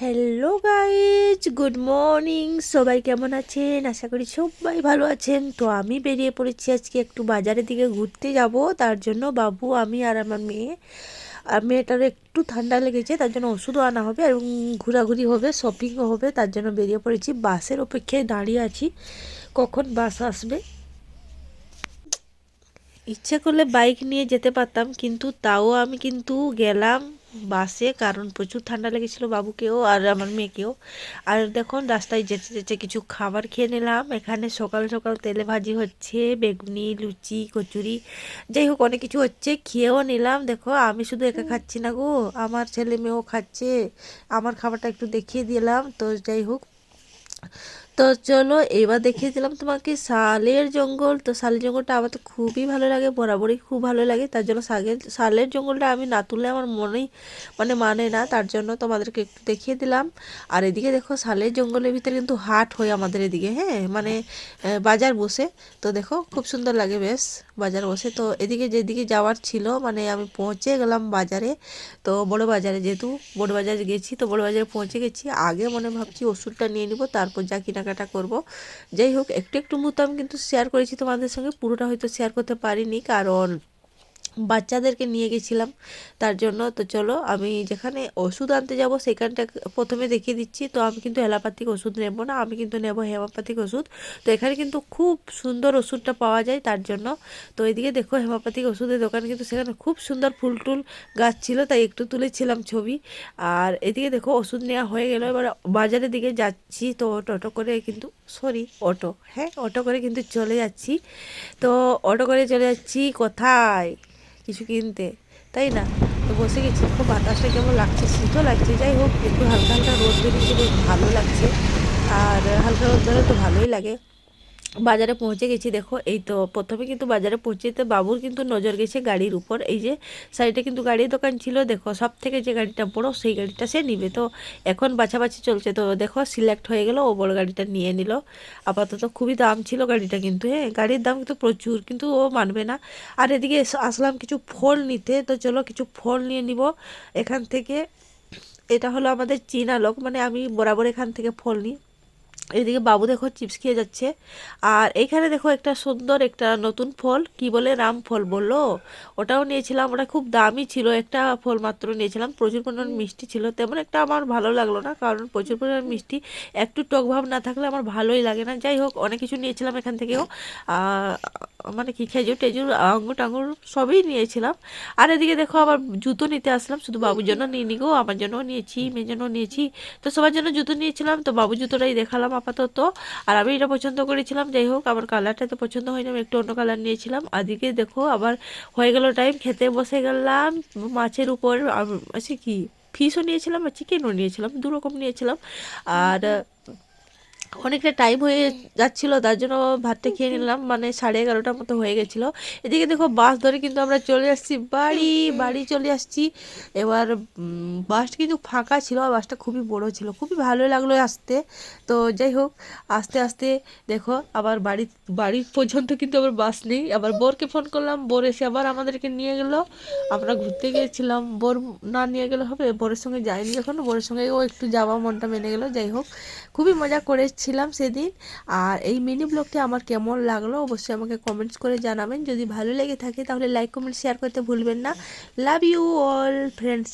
Hello guys good morning সবাই কেমন আছেন? আশা করি সবাই ভালো আছেন। তো আমি বেরিয়ে পড়েছি আজকে একটু বাজারের দিকে ঘুরতে যাব। তার জন্য বাবু, আমি আর আমার মেয়ে, আর মেয়েটার একটু ঠান্ডা লেগেছে, তার জন্য ওষুধও আনা হবে এবং ঘোরাঘুরি হবে শপিংও হবে। তার জন্য বেরিয়ে পড়েছি। বাসের অপেক্ষায় দাঁড়িয়ে আছি। কখন বাস আসবে? ইচ্ছে করলে বাইক নিয়ে যেতে পারতাম, কিন্তু তাও আমি কিন্তু গেলাম বাসে কারণ প্রচুর ঠান্ডা লেগেছিল বাবুকেও আর আমার মেয়েকেও। আর দেখুন রাস্তায় যেতে যেতে কিছু খাবার খেয়ে নিলাম। এখানে সকাল সকাল তেলে ভাজি হচ্ছে বেগুনি লুচি কচুরি যাই হোক অনেক কিছু হচ্ছে খেয়েও নিলাম। দেখো আমি শুধু একা খাচ্ছি না গো আমার ছেলে মেয়েও খাচ্ছে। আমার খাবারটা একটু দেখিয়ে দিলাম। তো যাই হোক তো চলো, এবার দেখিয়ে দিলাম তোমাকে শালের জঙ্গল। তো শালের জঙ্গলটা আমার তো খুবই ভালো লাগে, বরাবরই খুব ভালো লাগে। তার জন্য শাকের শালের জঙ্গলটা আমি না তুললে আমার মনেই মানে মানে না, তার জন্য তোমাদেরকে একটু দেখিয়ে দিলাম। আর এদিকে দেখো, শালের জঙ্গলের ভিতরে কিন্তু হাট হয় আমাদের এদিকে হ্যাঁ? মানে বাজার বসে। তো দেখো, খুব সুন্দর লাগে বেশ, বাজার বসে। তো এদিকে যেদিকে যাওয়ার ছিল মানে আমি পৌঁছে গেলাম বাজারে। তো বড় বাজারে যেহেতু, বড় বাজারে গেছি, তো বড় বাজারে পৌঁছে গেছি। আগে মনে ভাবছি ওষুধটা নিয়ে নিব, তারপর যা কেনাকাটা করব। যাই হোক, একটু একটু মতো আমি কিন্তু শেয়ার করেছি। তোমাদের সঙ্গে পুরোটা হয়তো শেয়ার করতে পারিনি, কারণ বাচ্চাদেরকে নিয়ে গেছিলাম। তার জন্য তো চলো আমি যেখানে ওষুধ আনতে যাব সেখানটা প্রথমে দেখিয়ে দিচ্ছি। তো আমি কিন্তু অ্যালোপ্যাথিক ওষুধ নেব না, আমি কিন্তু নেব হেমোপ্যাথিক ওষুধ। তো এখানে কিন্তু খুব সুন্দর ওষুধটা পাওয়া যায় তার জন্য। তো এদিকে দেখো হেমোপ্যাথিক ওষুধের দোকান কিন্তু সেখানে খুব সুন্দর ফুল টুল গাছ ছিল, তাই একটু তুলেছিলাম ছবি। আর এদিকে দেখো ওষুধ নেওয়া হয়ে গেল, এবার বাজারের দিকে যাচ্ছি। তো টোটো করে কিন্তু সরি অটো হ্যাঁ অটো করে কিন্তু চলে যাচ্ছি। তো অটো করে চলে যাচ্ছি, কোথায়? কিছু কিনতে, তাই না? তো বসে গেছি খুব বাতাসটা কেমন লাগছে? শীতও লাগছে, যাই হোক, একটু হালকা হালকা রোদ বেরিয়েছে, বেশ ভালো লাগছে। আর হালকা রোদ ধরে তো ভালোই লাগে। বাজারে পৌঁছে গেছি, দেখো, এই তো প্রথমে কিন্তু বাজারে পৌঁছে পৌঁছেতে বাবুর কিন্তু নজর গেছে গাড়ির উপর। এই যে সাইডে কিন্তু গাড়ির দোকান ছিল, দেখো সব থেকে যে গাড়িটা বড় সেই গাড়িটা সে নিবে। তো এখন বাছাবাছি চলছে, তো দেখো সিলেক্ট হয়ে গেল, ও বড় গাড়িটা নিয়ে নিল। আপাতত খুবই দাম ছিল গাড়িটা কিন্তু হ্যাঁ গাড়ির দাম কিন্তু প্রচুর, কিন্তু ও মানবে না। আর এদিকে আসলাম কিছু ফল নিতে, তো চলো কিছু ফল নিয়ে নিব। এখান থেকে, এটা হলো আমাদের চীনা লোক মানে আমি বরাবর এখান থেকে ফল নিই। এদিকে বাবু দেখো চিপস খেয়ে যাচ্ছে। আর এইখানে দেখো একটা সুন্দর একটা নতুন ফল, কি বলে রাম ফল বলল? ওটাও নিয়েছিলাম, ওটা খুব দামি ছিল, একটা ফল মাত্র নিয়েছিলাম, প্রচুর পরিমাণ মিষ্টি ছিল, তেমন একটা আমার ভালো লাগল না, কারণ প্রচুর পরিমাণ মিষ্টি, একটু টক ভাব না থাকলে আমার ভালোই লাগে না। যাই হোক, অনেক কিছু নিয়েছিলাম এখান থেকেও মানে কি খেজুর টেজুর আঙুর টাঙ্গুর সবই নিয়েছিলাম। আর এদিকে দেখো আবার জুতো নিতে আসলাম, শুধু বাবুর জন্য নিয়ে নিগো আমার জন্যও নিয়েছি, মেয়ের জন্য নিয়েছি। তো সবার জন্য জুতো নিয়েছিলাম, তো বাবু জুতোটাই দেখালাম আপাতত। আর আমি এটা পছন্দ করেছিলাম, যাই হোক, আমার কালারটা তো পছন্দ হয়নি, আমি একটু অন্য কালার নিয়েছিলাম। আদিকে দেখো, আবার হয়ে গেল টাইম খেতে বসে গেলাম, মাছের উপর আছে কি ফিশও নিয়েছিলাম আর চিকেনও নিয়েছিলাম, দু রকম নিয়েছিলাম। আর অনেকটা টাইম হয়ে যাচ্ছিল, তার জন্য ভাতটা খেয়ে নিলাম। মানে সাড়ে এগারোটার মতো হয়ে গেছিল। এদিকে দেখো বাস ধরে কিন্তু আমরা চলে আসছি, বাড়ি বাড়ি চলে আসছি। এবার বাসটা কিন্তু ফাঁকা ছিল বাসটা খুবই বড় ছিল। খুবই ভালো লাগল আসতে। তো যাই হোক, আস্তে আস্তে দেখো, আবার বাড়ি বাড়ি পর্যন্ত কিন্তু আবার বাস নেই। আবার বোরকে ফোন করলাম, বোর এসে আবার আমাদেরকে নিয়ে গেল। আমরা ঘুরতে গিয়েছিলাম। বোর না নিয়ে গেলে হবে? বোরের সঙ্গে যাইনি যখন। বোরের সঙ্গে ও একটু যাওয়া, মনটা মেনে গেলো। যাই হোক, খুবই মজা করেছিলাম সেদিন। আর এই মিনি ব্লগটি আমার কেমন লাগল অবশ্যই আমাকে কমেন্টস করে জানাবেন। যদি ভালো লেগে থাকে তাহলে লাইক কমেন্ট শেয়ার করতে ভুলবেন না। Love you all friends